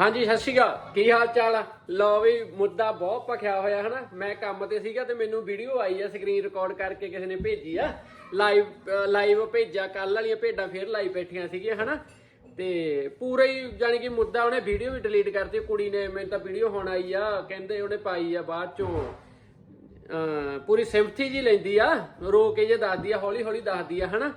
ਹਾਂਜੀ, ਸਤਿ ਸ਼੍ਰੀ ਅਕਾਲ। ਕੀ ਹਾਲ ਚਾਲ ਆ? ਲਓ ਵੀ, ਮੁੱਦਾ ਬਹੁਤ ਭਖਿਆ ਹੋਇਆ, ਹਨਾ? ਮੈਂ ਕੰਮ ਤੇ ਸੀਗਾ ਤੇ ਮੈਨੂੰ ਵੀਡੀਓ ਆਈ ਆ ਸਕਰੀਨ ਰਿਕਾਰਡ ਕਰਕੇ ਕਿਸੇ ਨੇ ਭੇਜੀ ਆ। ਲਾਈਵ ਲਾਈਵ ਭੇਜਿਆ ਕੱਲ ਵਾਲੀਆਂ ਭੇਡਾਂ ਫੇਰ ਲਾਈਵ ਬੈਠੀਆਂ ਸੀਗੀਆਂ, ਹਨਾ? ਤੇ ਪੂਰਾ ਹੀ ਜਾਨੀ ਕਿ ਮੁੱਦਾ ਉਹਨੇ ਵੀਡੀਓ ਵੀ ਡਿਲੀਟ ਕਰਤੀ, ਕੁੜੀ ਨੇ, ਮੈਨੂੰ ਤਾਂ ਵੀਡੀਓ ਹੁਣ ਆਈ ਆ, ਕਹਿੰਦੇ ਉਹਨੇ ਪਾਈ ਆ ਬਾਅਦ ਚੋਂ। ਪੂਰੀ ਸਿੰਪਥੀ ਜੀ ਲੈਂਦੀ ਆ, ਰੋ ਕੇ ਜੇ ਦੱਸਦੀ ਆ ਹੌਲੀ ਹੌਲੀ ਦੱਸਦੀ ਆ, ਹਨਾ?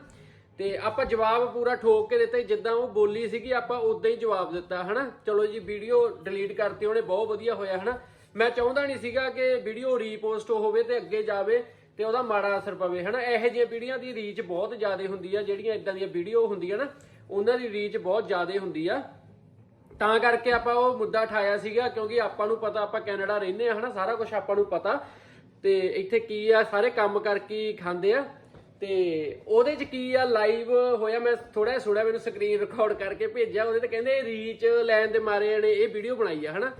ਤੇ ਆਪਾਂ ਜਵਾਬ ਪੂਰਾ ਠੋਕ ਕੇ ਦਿੱਤਾ ਜਿੱਦਾਂ ਉਹ ਬੋਲੀ ਸੀਗੀ, ਆਪਾਂ ਉਦਾਂ ਹੀ ਜਵਾਬ ਦਿੱਤਾ, ਹਨਾ? ਚਲੋ ਜੀ ਵੀਡੀਓ ਡਿਲੀਟ ਕਰਤੀ, ਉਹਨੇ ਬਹੁਤ ਵਧੀਆ ਹੋਇਆ, ਹਨਾ? ਮੈਂ ਚਾਹੁੰਦਾ ਨਹੀਂ ਸੀਗਾ ਕਿ ਵੀਡੀਓ ਰੀਪੋਸਟ ਹੋਵੇ ਤੇ ਅੱਗੇ ਜਾਵੇ ਤੇ ਉਹਦਾ ਮਾੜਾ ਅਸਰ ਪਵੇ, ਹਨਾ? ਇਹੋ ਜਿਹੀਆਂ ਵੀਡੀਓਆਂ ਦੀ ਰੀਚ ਬਹੁਤ ਜ਼ਿਆਦਾ ਹੁੰਦੀ ਆ, ਜਿਹੜੀਆਂ ਇਦਾਂ ਦੀਆਂ ਵੀਡੀਓ ਹੁੰਦੀਆਂ ਨਾ, ਉਹਨਾਂ ਦੀ ਰੀਚ ਬਹੁਤ ਜ਼ਿਆਦਾ ਹੁੰਦੀ ਆ। ਤਾਂ ਕਰਕੇ ਆਪਾਂ ਉਹ ਮੁੱਦਾ ਉਠਾਇਆ ਸੀਗਾ, ਕਿਉਂਕਿ ਆਪਾਂ ਨੂੰ ਪਤਾ, ਆਪਾਂ ਕੈਨੇਡਾ ਰਹਿੰਦੇ ਆ, ਹਨਾ? ਸਾਰਾ ਕੁਝ ਆਪਾਂ ਨੂੰ ਪਤਾ। ਤੇ ਇੱਥੇ ਕੀ ਆ, ਸਾਰੇ ਕੰਮ ਕਰਕੇ ਖਾਂਦੇ ਆ। ਤੇ ਉਹਦੇ ਚ ਕੀ ਆ ਲਾਈਵ ਹੋਇਆ, ਮੈਂ ਥੋੜਾ ਸੁਣਿਆ, ਮੈਨੂੰ ਸਕਰੀਨ ਰਿਕਾਰਡ ਕਰਕੇ ਭੇਜਿਆ, ਉਹਦੇ ਤੇ ਕਹਿੰਦੇ ਰੀਚ ਲੈਣ ਦੇ ਮਾਰੇ ਨੇ, ਇਹ ਵੀਡੀਓ ਬਣਾਈ ਆ, ਹਨਾ?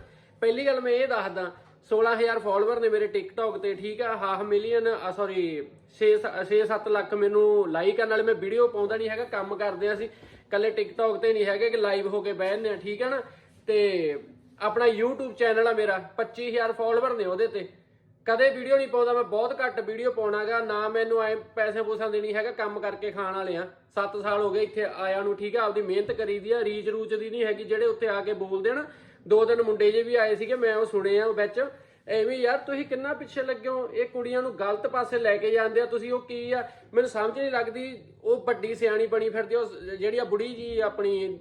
ਪਹਿਲੀ ਗੱਲ ਮੈਂ ਇਹ ਦੱਸਦਾ 16000 ਫਾਲੋਅਰ ਨੇ ਮੇਰੇ ਟਿਕਟੌਕ ਤੇ, ਠੀਕ ਆ ਹਾਫ ਮਿਲੀਅਨ ਸੌਰੀ 6 6-7 ਲੱਖ ਮੈਨੂੰ ਲਾਈਕ ਕਰਨ ਵਾਲੇ, ਮੈਂ ਵੀਡੀਓ ਪਾਉਂਦਾ ਨਹੀਂ ਹੈਗਾ, ਕੰਮ ਕਰਦੇ ਆ ਅਸੀਂ ਕੱਲੇ ਟਿਕਟੌਕ ਤੇ ਨਹੀਂ ਹੈਗੇ, ਕਿ ਲਾਈਵ ਹੋ ਕੇ ਬਹਿਨੇ ਆ, ਠੀਕ ਆ ਨਾ? ਤੇ ਆਪਣਾ YouTube ਚੈਨਲ ਆ ਮੇਰਾ 25000 ਫਾਲੋਅਰ ਨੇ ਉਹਦੇ ਤੇ। ਕਦੇ ਵੀਡੀਓ ਨਹੀਂ ਪਾਉਂਦਾ, ਮੈਂ ਬਹੁਤ ਘੱਟ ਵੀਡੀਓ ਪਾਉਣਾਗਾ, ਨਾ ਮੈਨੂੰ ਐ ਪੈਸੇ ਪੂਸਾਂ ਦੇਣੀ ਹੈਗਾ, ਕੰਮ ਕਰਕੇ ਖਾਣ ਵਾਲੇ ਆ। 7 ਸਾਲ ਹੋ ਗਏ ਇੱਥੇ ਆਇਆ ਨੂੰ, ਠੀਕ ਆ, ਆਪਦੀ ਮਿਹਨਤ ਕਰੀ ਦੀ ਆ ਰੀਚ ਰੂਚ ਦੀ ਨਹੀਂ ਹੈਗੀ, ਜਿਹੜੇ ਉੱਥੇ ਆ ਕੇ ਬੋਲਦੇ ਆ ਨਾ, ਦੋ ਤਿੰਨ ਮੁੰਡੇ ਜੇ ਵੀ ਆਏ ਸੀਗੇ, ਮੈਂ ਉਹ ਸੁਣੇ ਆ ਵਿੱਚ, ਐਵੇਂ ਯਾਰ ਤੁਸੀਂ ਕਿੰਨਾ ਪਿੱਛੇ ਲੱਗੇ ਹੋ ਇਹ ਕੁੜੀਆਂ ਨੂੰ ਗਲਤ ਪਾਸੇ ਲੈ ਕੇ ਜਾਂਦੇ ਆ, ਤੁਸੀਂ ਉਹ ਕੀ ਆ, ਮੈਨੂੰ ਸਮਝ ਨਹੀਂ ਲੱਗਦੀ, ਉਹ ਵੱਡੀ ਸਿਆਣੀ ਬਣੀ ਫਿਰਦੀ ਉਹ ਜਿਹੜੀ ਆ ਬੁੜੀ ਜੀ ਆਪਣੀ,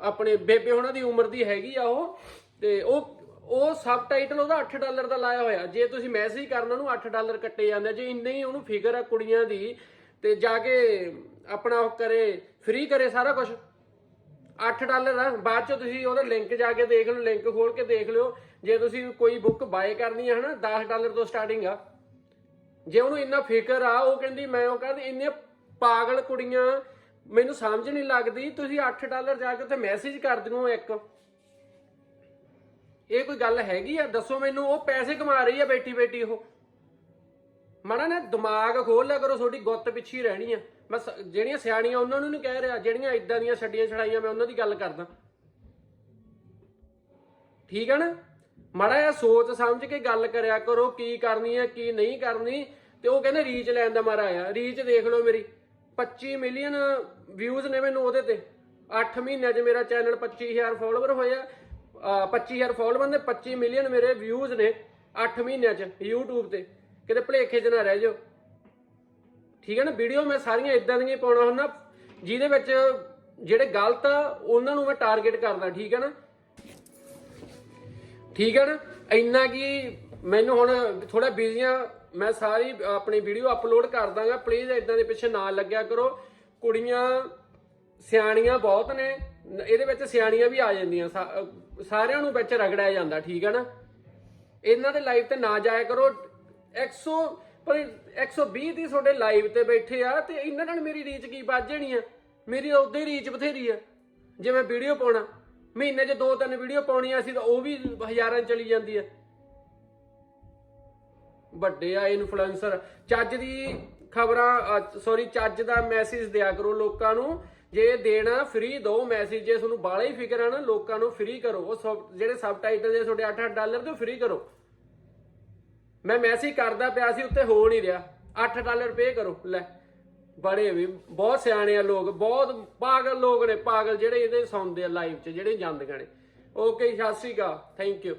ਆਪਣੇ ਬੇਬੇ ਉਹਨਾਂ ਦੀ ਉਮਰ ਦੀ ਹੈਗੀ ਆ ਉਹ, ਤੇ ਉਹ ਉਹ ਸਬ ਟਾਈਟਲ ਉਹਦਾ 8 ਡਾਲਰ ਦਾ ਲਾਇਆ ਹੋਇਆ। ਜੇ ਤੁਸੀਂ ਮੈਸੇਜ ਕਰਨਾ, ਉਹਨੂੰ 8 ਡਾਲਰ ਕੱਟੇ ਜਾਂਦੇ ਜੇ ਇੰਨੇ ਹੀ ਉਹਨੂੰ ਫਿਕਰ ਆ ਕੁੜੀਆਂ ਦੀ, ਤੇ ਜਾ ਕੇ ਆਪਣਾ ਉਹ ਕਰੇ ਫ੍ਰੀ ਕਰੇ ਸਾਰਾ ਕੁਝ 8 ਡਾਲਰ ਆ। ਬਾਅਦ ਚ ਤੁਸੀਂ ਉਹਦਾ ਲਿੰਕ ਜਾ ਕੇ ਦੇਖ ਲਓ ਲਿੰਕ ਖੋਲ ਕੇ ਦੇਖ ਲਿਓ। ਜੇ ਤੁਸੀਂ ਕੋਈ ਬੁੱਕ ਬਾਏ ਕਰਨੀ ਹੈ ਹਨਾ 10 ਡਾਲਰ ਤੋਂ ਸਟਾਰਟਿੰਗ ਆ। ਜੇ ਉਹਨੂੰ ਇੰਨਾ ਫਿਕਰ ਆ, ਉਹ ਕਹਿੰਦੀ, ਮੈਂ ਉਹ ਕਹਿੰਦੀ, ਇੰਨੇ ਪਾਗਲ ਕੁੜੀਆਂ, ਮੈਨੂੰ ਸਮਝ ਨਹੀਂ ਲੱਗਦੀ, ਤੁਸੀਂ 8 ਡਾਲਰ ਜਾ ਕੇ ਉੱਥੇ ਮੈਸੇਜ ਕਰ ਦਿਓ ਇੱਕ। ਇਹ ਕੋਈ ਗੱਲ ਹੈਗੀ ਆ? ਦੱਸੋ ਮੈਨੂੰ, ਉਹ ਪੈਸੇ ਕਮਾ ਰਹੀ ਆ ਬੈਠੀ ਬੇਟੀ ਉਹ। ਮਾੜਾ ਨਾ ਦਿਮਾਗ ਖੋਲ ਲਿਆ ਕਰੋ, ਤੁਹਾਡੀ ਗੁੱਤ ਪਿੱਛੇ ਰਹਿਣੀ ਆ। ਮੈਂ ਜਿਹੜੀਆਂ ਸਿਆਣੀਆਂ ਉਹਨਾਂ ਨੂੰ ਨਹੀਂ ਕਹਿ ਰਿਹਾ, ਜਿਹੜੀਆਂ ਇਦਾਂ ਦੀਆਂ ਛੱਡੀਆਂ ਛੜਾਈਆਂ ਮੈਂ ਉਹਨਾਂ ਦੀ ਗੱਲ ਕਰਦਾ। ਠੀਕ ਹੈ ਨਾ? ਮਾੜਾ ਜਿਹਾ ਸੋਚ ਸਮਝ ਕੇ ਗੱਲ ਕਰਿਆ ਕਰੋ, ਕੀ ਕਰਨੀ ਹੈ ਕੀ ਨਹੀਂ ਕਰਨੀ। ਤੇ ਉਹ ਕਹਿੰਦੇ ਰੀਚ ਲੈਣ ਦਾ ਮਾਰਾ ਆ ਰੀਚ ਦੇਖ ਲਓ ਮੇਰੀ। 25 ਮਿਲੀਅਨ ਵਿਊਜ਼ ਨੇ ਮੈਨੂੰ ਉਹਦੇ ਤੇ। 8 ਮਹੀਨਿਆਂ 'ਚ ਮੇਰਾ ਚੈਨਲ 25000 ਫਾਲੋਅਰ ਹੋਇਆ। 25000 ਫਾਲੋਅਰ ਨੇ 25 ਮਿਲੀਅਨ ਮੇਰੇ ਵਿਊਜ਼ ਨੇ 8 ਮਹੀਨਿਆਂ 'ਚ YouTube ਤੇ। ਕਿਤੇ ਭਲੇਖੇ 'ਚ ਨਾ ਰਹਿ ਜਾਓ। ਠੀਕ ਹੈ ਨਾ? ਵੀਡੀਓ ਮੈਂ ਸਾਰੀਆਂ ਇਦਾਂ ਦੀਆਂ ਪਾਉਣਾ ਹੁੰਦਾ, ਜਿਹਦੇ ਵਿੱਚ ਜਿਹੜੇ ਗਲਤ ਆ, ਉਹਨਾਂ ਨੂੰ ਮੈਂ ਟਾਰਗੇਟ ਕਰਦਾ, ਠੀਕ ਹੈ ਨਾ? ਠੀਕ ਹੈ ਨਾ? ਇੰਨਾ ਕਿ ਮੈਨੂੰ ਹੁਣ ਥੋੜਾ ਬਿਜ਼ੀ ਆ, ਮੈਂ ਸਾਰੀ ਆਪਣੀ ਵੀਡੀਓ ਅਪਲੋਡ ਕਰ ਦਾਂਗਾ। ਪਲੀਜ਼ ਇਦਾਂ ਦੇ ਪਿੱਛੇ ਨਾ ਲੱਗਿਆ ਕਰੋ। ਕੁੜੀਆਂ ਸਿਆਣੀਆਂ ਬਹੁਤ ਨੇ। ਇਹਦੇ ਵਿੱਚ ਸਿਆਣੀਆਂ ਵੀ ਆ ਜਾਂਦੀਆਂ ਸਾਰਿਆਂ ਨੂੰ ਵਿੱਚ ਰਗੜਿਆ ਜਾਂਦਾ, ਠੀਕ ਹੈ ਨਾ? ਇਹਨਾਂ ਦੇ ਲਾਈਵ ਤੇ ਨਾ ਜਾਇਆ ਕਰੋ। 100 ਪਰ 120 ਦੀ ਤੁਹਾਡੇ ਲਾਈਵ ਤੇ ਬੈਠੇ ਆ ਤੇ ਇਹਨਾਂ ਨਾਲ ਮੇਰੀ ਰੀਚ ਕੀ ਵੱਜ ਜਾਣੀ ਆ? ਮੇਰੀ ਉਦੋਂ ਹੀ ਰੀਚ ਬਥੇਰੀ ਆ। ਜੇ ਮੈਂ ਵੀਡੀਓ ਪਾਉਣਾ, ਮਹੀਨੇ 'ਚ ਦੋ ਤਿੰਨ ਵੀਡੀਓ ਪਾਉਣੀਆਂ ਸੀ ਤਾਂ ਉਹ ਵੀ ਹਜ਼ਾਰਾਂ ਚਲੀ ਜਾਂਦੀ ਆ। ਵੱਡੇ ਆ ਇਨਫਲੂਐਂਸਰ ਚੱਜ ਦੀ ਖਬਰਾਂ ਸੌਰੀ ਚੱਜ ਦਾ ਮੈਸੇਜ ਦਿਆ ਕਰੋ ਲੋਕਾਂ ਨੂੰ। ਜੇ ਦੇਣਾ ਫ੍ਰੀ ਦਿਓ ਮੈਸੇਜ ਜੇ ਤੁਹਾਨੂੰ ਬਾਲਾ ਹੀ ਫਿਕਰ ਆ ਨਾ, ਲੋਕਾਂ ਨੂੰ ਫ੍ਰੀ ਕਰੋ। ਉਹ ਸਬ- ਜਿਹੜੇ ਸਬਟਾਈਟਲ ਜੇ ਤੁਹਾਡੇ 8-8 ਡਾਲਰ ਦੇ ਫ੍ਰੀ ਕਰੋ। ਮੈਂ ਮੈਸੇਜ ਕਰਦਾ ਪਿਆ ਸੀ, ਉੱਤੇ ਹੋ ਨਹੀਂ ਰਿਹਾ। 8 ਡਾਲਰ ਪੇ ਕਰੋ। ਲੈ, ਬੜੇ ਵੀ, ਬਹੁਤ ਸਿਆਣੇ ਆ ਲੋਕ, ਬਹੁਤ ਪਾਗਲ ਲੋਕ ਨੇ, ਪਾਗਲ ਜਿਹੜੇ ਇਹਦੇ ਸੌਂਦੇ ਆ ਲਾਈਵ 'ਚ, ਜਿਹੜੇ ਜਾਂਦੇ ਨੇ। ਓਕੇ ਸਤਿ ਸ਼੍ਰੀ ਅਕਾਲ। Thank you